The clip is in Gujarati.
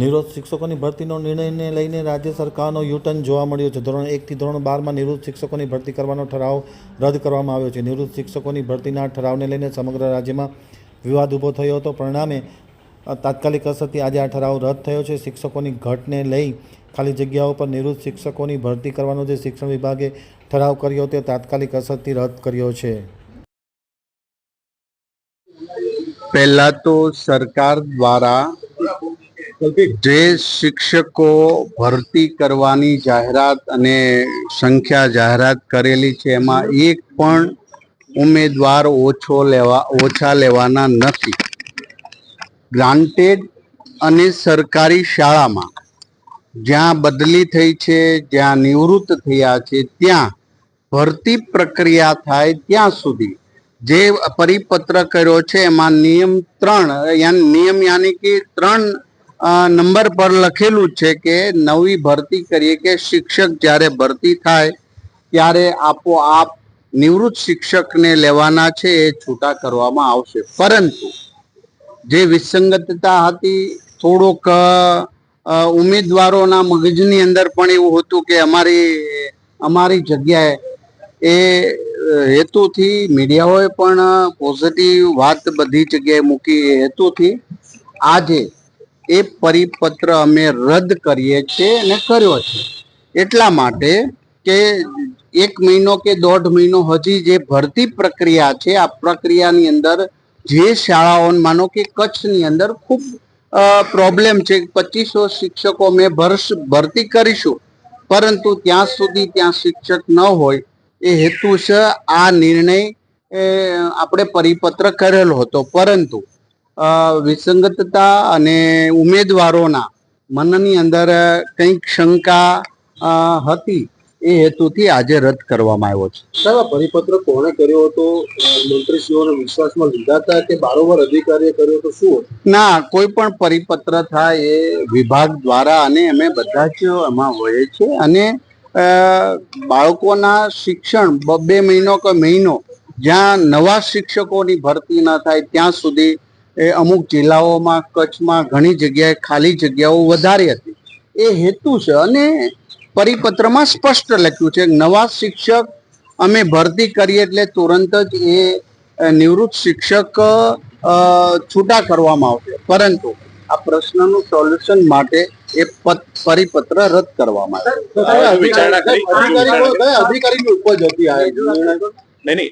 નિવૃત્ત શિક્ષકોની ભરતીનો નિર્ણયને લઈને રાજ્ય સરકારનો યુટર્ન જોવા મળ્યો છે. ધોરણ એકથી ધોરણ બારમાં નિવૃત્ત શિક્ષકોની ભરતી કરવાનો ઠરાવ રદ કરવામાં આવ્યો છે. નિવૃત્ત શિક્ષકોની ભરતીના ઠરાવને લઈને સમગ્ર રાજ્યમાં વિવાદ ઊભો થયો હતો. પરિણામે તાત્કાલિક અસરથી આજે આ ઠરાવ રદ થયો છે. શિક્ષકોની ઘટને લઈ ખાલી જગ્યાઓ પર નિવૃત્ત શિક્ષકોની ભરતી કરવાનો જે શિક્ષણ વિભાગે ઠરાવ કર્યો તે તાત્કાલિક અસરથી રદ કર્યો છે. પહેલા તો સરકાર દ્વારા જે શિક્ષકો ભરતી કરવાની જાહેરાત અને સંખ્યા જાહેરાત કરેલી છે, એમાં એક પણ ઉમેદવાર ઓછો લેવા, ઓછા લેવાના નથી. ગ્રાન્ટેડ અને સરકારી શાળામાં જ્યાં બદલી થઈ છે, જ્યાં નિવૃત્ત થયા છે, ત્યાં ભરતી પ્રક્રિયા થાય ત્યાં સુધી જે પરિપત્ર કર્યો છે, એમાં નિયમ ત્રણ નિયમ યાની કે ત્રણ નંબર પર લખેલું છે કે નવી ભરતી કરીએ કે શિક્ષક જ્યારે ભરતી થાય ત્યારે આપોઆપ નિવૃત્ત શિક્ષકને લેવાના છે એ છૂટા કરવામાં આવશે. પરંતુ જે વિસંગતતા હતી, થોડોક ઉમેદવારોના મગજની અંદર પણ એવું હતું કે અમારી અમારી જગ્યાએ એ હેતુથી મીડિયાઓએ પણ પોઝિટિવ વાત બધી જગ્યાએ મૂકી હેતુથી આજે એ પરિપત્ર અમે રદ કરીએ છીએ અને કર્યો છે. એટલા માટે કે એક મહિનો કે દોઢ મહિનો હજી જે ભરતી પ્રક્રિયા છે, આ પ્રક્રિયાની અંદર જે શાળાઓ, માનો કે કચ્છની અંદર ખૂબ પ્રોબ્લેમ છે. પચીસો શિક્ષકો મેં ભરશ ભરતી કરીશું. પરંતુ ત્યાં સુધી ત્યાં શિક્ષક ન હોય. એ હેતુ છે આ નિર્ણય આપણે પરિપત્ર કરેલો હતો. પરંતુ વિસંગતતા અને ઉમેદવારોના મનની અંદર કંઈક શંકા હતી એ હેતુથી આજે રદ કરવામાં આવ્યો છે. સાહેબ આ પરિપત્ર કોણે કર્યો હતો? મંત્રીશ્રીઓને વિશ્વાસમાં લીધા હતા કે બારોબાર અધિકારીએ કર્યો હતો શું ના કોઈ પણ પરિપત્ર થાય એ વિભાગ દ્વારા અને અમે બધા જ એમાં હોય છે અને બાળકોના શિક્ષણ બે મહિનો કે મહિનો જ્યાં નવા શિક્ષકોની ભરતી ન થાય ત્યાં સુધી એ અમુક જિલ્લાઓમાં કચ્છમાં ઘણી જગ્યાએ ખાલી જગ્યાઓ વધારી હતી. એ હેતુ છે અને પરિપત્રમાં સ્પષ્ટ લખ્યું છે નવા શિક્ષક અમે ભરતી કરીએ એટલે તુરંત જ એ નિવૃત્ત શિક્ષક છૂટા કરવામાં આવશે. પરંતુ આ પ્રશ્નનું સોલ્યુશન માટે એ પત- પરિપત્ર રદ કરવામાં આવ્યો. સાહેબ, અધિકારી ઉપજ હતી આ નહીં નહીં.